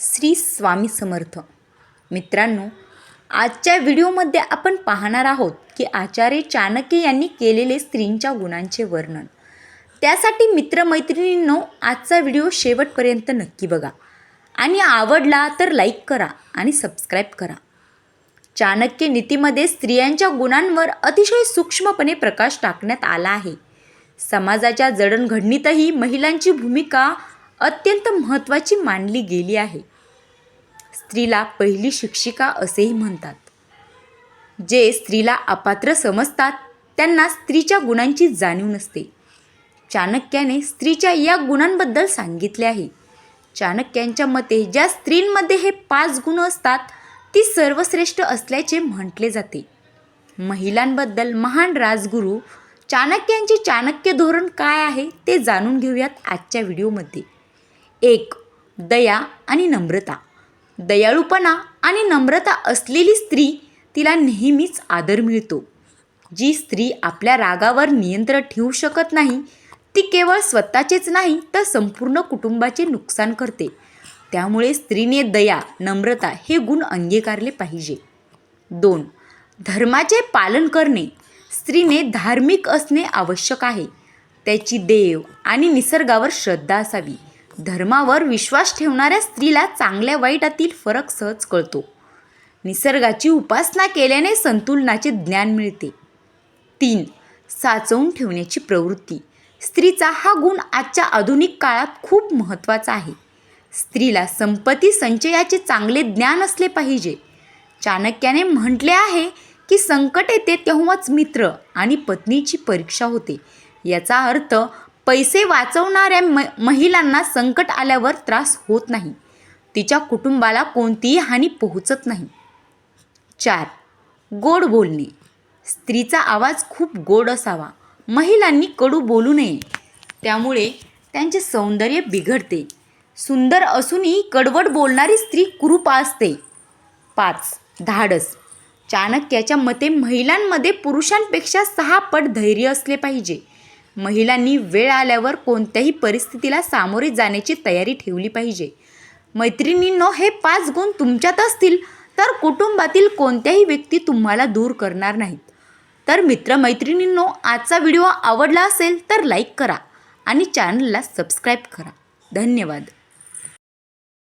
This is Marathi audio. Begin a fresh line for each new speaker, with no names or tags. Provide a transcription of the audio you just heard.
श्री स्वामी समर्थ. मित्रांनो आजच्या व्हिडिओमध्ये आपण पाहणार आहोत की आचार्य चाणक्य यांनी केलेले स्त्रींच्या गुणांचे वर्णन. त्यासाठी मित्रमैत्रिणींनो आजचा व्हिडिओ शेवटपर्यंत नक्की बघा. आणि आवडला तर लाईक करा आणि सबस्क्राईब करा. चाणक्य नीतीमध्ये स्त्रियांच्या गुणांवर अतिशय सूक्ष्मपणे प्रकाश टाकण्यात आला आहे. समाजाच्या जडणघडणीतही महिलांची भूमिका अत्यंत महत्त्वाची मानली गेली आहे. स्त्रीला पहिली शिक्षिका असेही म्हणतात. जे स्त्रीला अपात्र समजतात त्यांना स्त्रीच्या गुणांची जाणीव नसते. चाणक्याने स्त्रीच्या या गुणांबद्दल सांगितले आहे. चाणक्यांच्या मते ज्या स्त्रींमध्ये हे पाच गुण असतात ती सर्वश्रेष्ठ असल्याचे म्हटले जाते. महिलांबद्दल महान राजगुरू चाणक्यांचे चाणक्य धोरण काय आहे ते जाणून घेऊयात आजच्या व्हिडिओमध्ये. एक दया आणि नम्रता. दयाळूपणा आणि नम्रता असलेली स्त्री तिला नेहमीच आदर मिळतो. जी स्त्री आपल्या रागावर नियंत्रण ठेवू शकत नाही ती केवळ स्वतःचेच नाही तर संपूर्ण कुटुंबाचे नुकसान करते. त्यामुळे स्त्रीने दया नम्रता हे गुण अंगीकारले पाहिजे. दोन धर्माचे पालन करणे. स्त्रीने धार्मिक असणे आवश्यक आहे. त्याची देव आणि निसर्गावर श्रद्धा असावी. धर्मावर विश्वास ठेवणाऱ्या स्त्रीला चांगल्या वाईटातील फरक सहज कळतो. निसर्गाची उपासना केल्याने संतुलनाचे ज्ञान मिळते. तीन साचवून ठेवण्याची प्रवृत्ती. स्त्रीचा हा गुण आजच्या आधुनिक काळात खूप महत्त्वाचा आहे. स्त्रीला संपत्ती संचयाचे चांगले ज्ञान असले पाहिजे. चाणक्याने म्हटले आहे की संकट येते तेव्हाच मित्र आणि पत्नीची परीक्षा होते. याचा अर्थ पैसे वाचवणाऱ्या म महिलांना संकट आल्यावर त्रास होत नाही. तिच्या कुटुंबाला कोणतीही हानी पोहोचत नाही. चार गोड बोलणे. स्त्रीचा आवाज खूप गोड असावा. महिलांनी कडू बोलू नये. त्यामुळे त्यांचे सौंदर्य बिघडते. सुंदर असूनही कडवट बोलणारी स्त्री कुरूप असते. पाच धाडस. चाणक्याच्या मते महिलांमध्ये पुरुषांपेक्षा सहा पट धैर्य असले पाहिजे. महिलांनी वेळ आल्यावर कोणत्याही परिस्थितीला सामोरे जाण्याची तयारी ठेवली पाहिजे. मैत्रिणींनो हे पाच गुण तुमच्यात असतील तर कुटुंबातील कोणत्याही व्यक्ती तुम्हाला दूर करणार नाहीत. तर मित्रमैत्रिणींनो आजचा व्हिडिओ आवडला असेल तर लाईक करा आणि चॅनलला सबस्क्राईब करा. धन्यवाद.